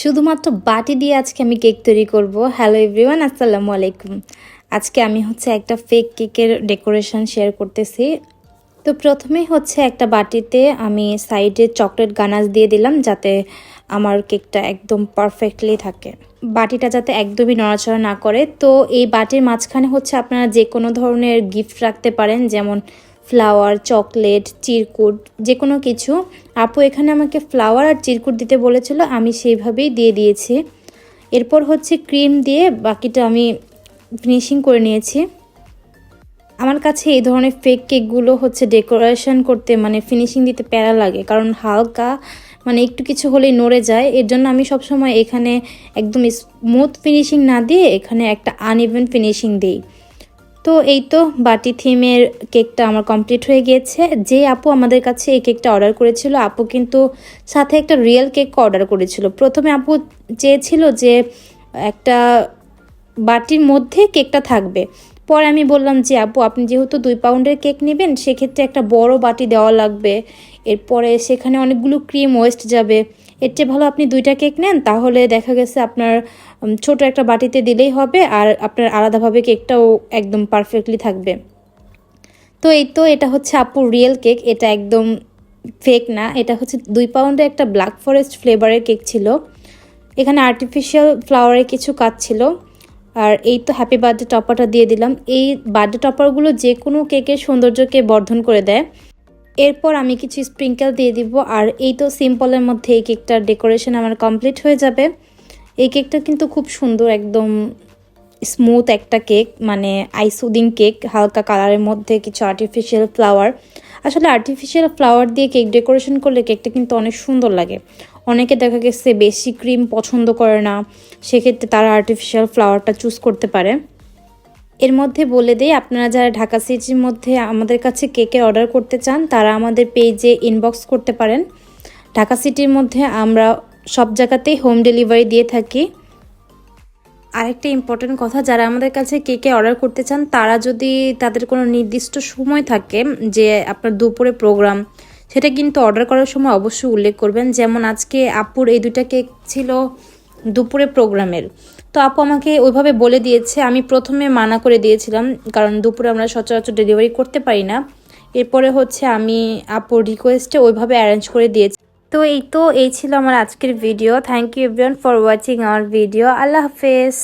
শুধুমাত্র বাটি দিয়ে আজকে আমি কেক তৈরি করব। হ্যালো এভরিওয়ান আসসালামু আলাইকুম। আজকে আমি হচ্ছে একটা ফেক কেকের ডেকোরেশন শেয়ার করতেছি। তো প্রথমেই হচ্ছে একটা বাটিতে আমি সাইডে চকলেট গানাজ দিয়ে দিলাম যাতে আমার কেকটা একদম পারফেক্টলি থাকে। বাটিটা যাতে একদমই নড়াচড়া না করে। তো এই বাটির মাঝখানে হচ্ছে আপনারা যে কোনো ধরনের গিফট রাখতে পারেন, যেমন ফ্লাওয়ার চকলেট চিরকুট যে কোনো কিছু। আপু এখানে আমাকে ফ্লাওয়ার আর চিরকুট দিতে বলেছিল, আমি সেইভাবেই দিয়ে দিয়েছি। এরপর হচ্ছে ক্রিম দিয়ে বাকিটা আমি ফিনিশিং করে নিয়েছি। আমার কাছে এই ধরনের ফেক কেকগুলো হচ্ছে ডেকোরেশন করতে মানে ফিনিশিং দিতে প্যারা লাগে, কারণ হালকা মানে একটু কিছু হলেই নড়ে যায়। এর জন্য আমি সবসময় এখানে একদম স্মুথ ফিনিশিং না দিয়ে এখানে একটা আনইভেন ফিনিশিং দিই। তো এই তো বাটি থিমের কেকটা আমার কমপ্লিট হয়ে গিয়েছে। যে আপু আমাদের কাছে এই কেকটা অর্ডার করেছিল, আপু কিন্তু সাথে একটা রিয়েল কেক অর্ডার করেছিল। প্রথমে আপু চেয়েছিল যে একটা বাটির মধ্যে কেকটা থাকবে। পরে আমি বললাম যে, আপু, আপনি যেহেতু দুই পাউন্ডের কেক নেবেন, সেক্ষেত্রে একটা বড় বাটি দেওয়া লাগবে। এরপরে সেখানে অনেকগুলো ক্রিম ওয়েস্ট যাবে। এর চেয়ে ভালো আপনি দুইটা কেক নেন, তাহলে দেখা গেছে আপনার ছোট একটা বাটিতে দিলেই হবে আর আপনার আলাদাভাবে কেকটাও একদম পারফেক্টলি থাকবে। তো এই তো এটা হচ্ছে আপুর রিয়েল কেক। এটা একদম ফেক না। এটা হচ্ছে দুই পাউন্ডে একটা ব্ল্যাক ফরেস্ট ফ্লেভারের কেক ছিল। এখানে আর্টিফিশিয়াল ফ্লাওয়ারের কিছু কাজ ছিল। আর এই তো হ্যাপি বার্থডে টপারটা দিয়ে দিলাম। এই বার্থডে টপারগুলো যে কোনো কেকের সৌন্দর্যকে বর্ধন করে দেয়। এরপর আমি কিছু স্প্রিঙ্কেল দিয়ে দিব আর এই তো সিম্পলের মধ্যে এই কেকটার ডেকোরেশন আমার কমপ্লিট হয়ে যাবে। এই কেকটা কিন্তু খুব সুন্দর একদম স্মুথ একটা কেক মানে আইসুদিং কেক হালকা কালারের মধ্যে কিছু আর্টিফিশিয়াল ফ্লাওয়ার আসলে আর্টিফিশিয়াল ফ্লাওয়ার দিয়ে কেক ডেকোরেশন করলে কেকটা কিন্তু অনেক সুন্দর লাগে। অনেকে দেখা গেছে বেশি ক্রিম পছন্দ করে না, সেক্ষেত্রে তারা আর্টিফিশিয়াল ফ্লাওয়ারটা চুজ করতে পারে। এর মধ্যে বলে দেই, আপনারা যারা ঢাকা সিটির মধ্যে আমাদের কাছে কেকের অর্ডার করতে চান, তারা আমাদের পেজে ইনবক্স করতে পারেন। ঢাকা সিটির মধ্যে আমরা সব জায়গাতেই হোম ডেলিভারি দিয়ে থাকি। আরেকটা ইম্পর্টেন্ট কথা, যারা আমাদের কাছে কেকে অর্ডার করতে চান, তারা যদি তাদের কোনো নির্দিষ্ট সময় থাকে, যে আপনার দুপুরে প্রোগ্রাম সেটা কিন্তু অর্ডার করার সময় অবশ্যই উল্লেখ করবেন। যেমন আজকে আপুর এই দুটা কেক ছিল দুপুরে প্রোগ্রামের। তো আপু আমাকে ওইভাবে বলে দিয়েছে, আমি প্রথমে মানা করে দিয়েছিলাম, কারণ দুপুরে আমরা সচরাচর ডেলিভারি করতে পারি না। এরপরে হচ্ছে আমি আপুর রিকোয়েস্টে ওইভাবে অ্যারেঞ্জ করে দিয়েছি। তো এই তো, এই ছিল আমার আজকের video thank you everyone for watching our video আল্লাহ হাফেজ।